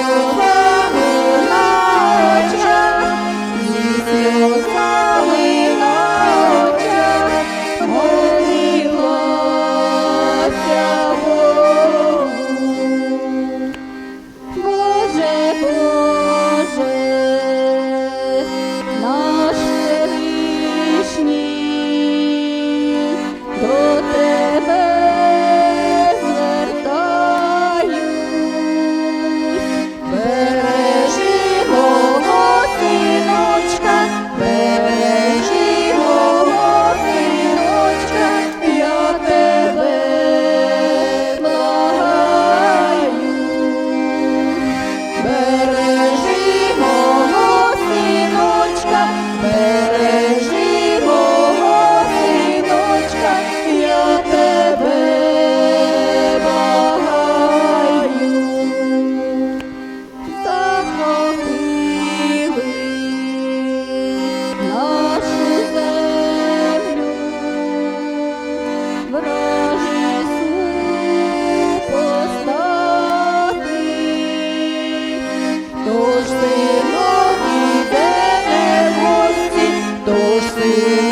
Thank you. you.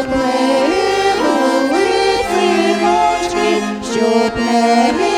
щоб не минули ці ночки, щоб не